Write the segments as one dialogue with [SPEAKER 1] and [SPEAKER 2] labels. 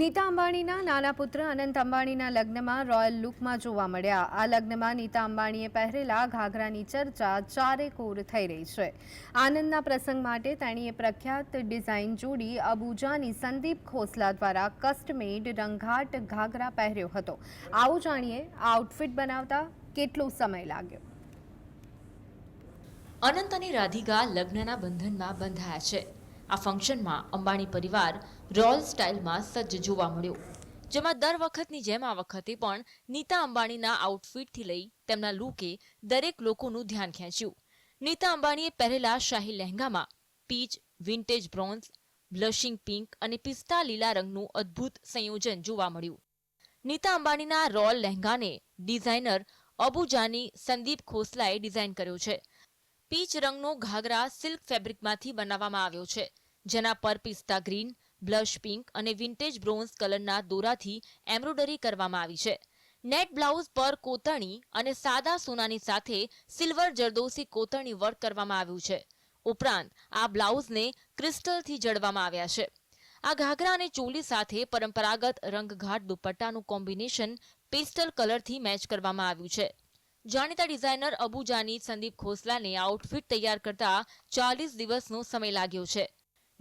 [SPEAKER 1] નીતા અંબાણીના નાના પુત્ર અનંત અંબાણીના લગ્નમાં રોયલ લુકમાં જોવા મળ્યા. આ લગ્નમાં નીતા અંબાણીએ પહેરેલા ઘાઘરાની ચર્ચા ચારેકોર થઈ રહી છે. આનંદના પ્રસંગ માટે તેણીએ પ્રખ્યાત ડિઝાઇન જોડી અબુજાની સંદીપ ખોસલા દ્વારા કસ્ટમેડ રંગાટ ઘાઘરા પહેર્યો હતો. આવું જાણીએ આઉટફિટ બનાવતા કેટલો સમય લાગ્યો?
[SPEAKER 2] અનંત અને રાધિકા લગ્નના બંધનમાં બંધાયા છે. આ ફંક્શનમાં અંબાણી પરિવાર રોયલ સ્ટાઇલમાં સજ્જ જોવા મળ્યો. જેમાં દર વખતની જેમ આ વખતે પણ નીતા અંબાણીના આઉટફિટથી લઈ તેમના લુકે દરેક લોકોનું ધ્યાન ખેંચ્યું. નીતા અંબાણીએ પહેરેલા શાહી લહેંગામાં peach vintage bronze blushing pink અને પિસ્તા લીલા રંગનું અદ્ભુત સંયોજન જોવા મળ્યું. નીતા અંબાણીના રોલ લહેંગાને ડિઝાઇનર અબુજાની સંદીપ ખોસલાએ ડિઝાઇન કર્યો છે. પીચ રંગનો ઘાઘરા સિલ્ક ફેબ્રિકમાંથી બનાવવામાં આવ્યો છે. જેના પર પિસ્તા ગ્રીન, બ્લશ પિંક અને વિન્ટેજ બ્રોન્ઝ કલરના દોરાથી એમ્બ્રોઇડરી કરવામાં આવી છે. નેટ બ્લાઉઝ પર કોતરણી અને સાદા સોનાની સાથે સિલ્વર જરદોસી કોતરણી વર્ક કરવામાં આવ્યું છે. ઉપરાંત, આ બ્લાઉઝને ક્રિસ્ટલથી જડવામાં આવ્યા છે. આ ઘાઘરા અને ચોલી સાથે પરંપરાગત રંગઘાટ દુપટ્ટાનું કોમ્બિનેશન પેસ્ટલ કલરથી મેચ કરવામાં આવ્યું છે. જાણીતા ડિઝાઇનર અબુજાની સંદીપ ખોસલાને આઉટફિટ તૈયાર કરતા ચાલીસ દિવસનો સમય લાગ્યો છે.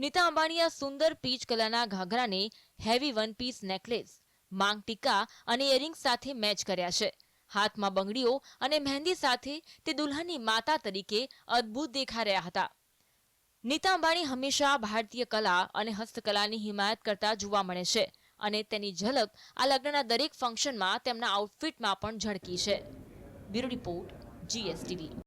[SPEAKER 2] નીતા અંબાણી આ સુંદર પીચ કલરના ઘાઘરાને heavy one piece necklace maang tikka અને ઇયરિંગ સાથે મેચ કર્યા છે. હાથમાં બંગડીઓ અને મહેંદી સાથે તે દુલ્હનની માતા તરીકે અદ્ભુત દેખા રહ્યા હતા. નીતા અંબાણી હંમેશા ભારતીય કલા અને હસ્તકલાની હિમાયત કરતા જોવા મળે છે અને તેની ઝલક આ લગ્નના દરેક ફંક્શનમાં તેમના આઉટફિટમાં પણ ઝળકી છે. Bureau report GSTV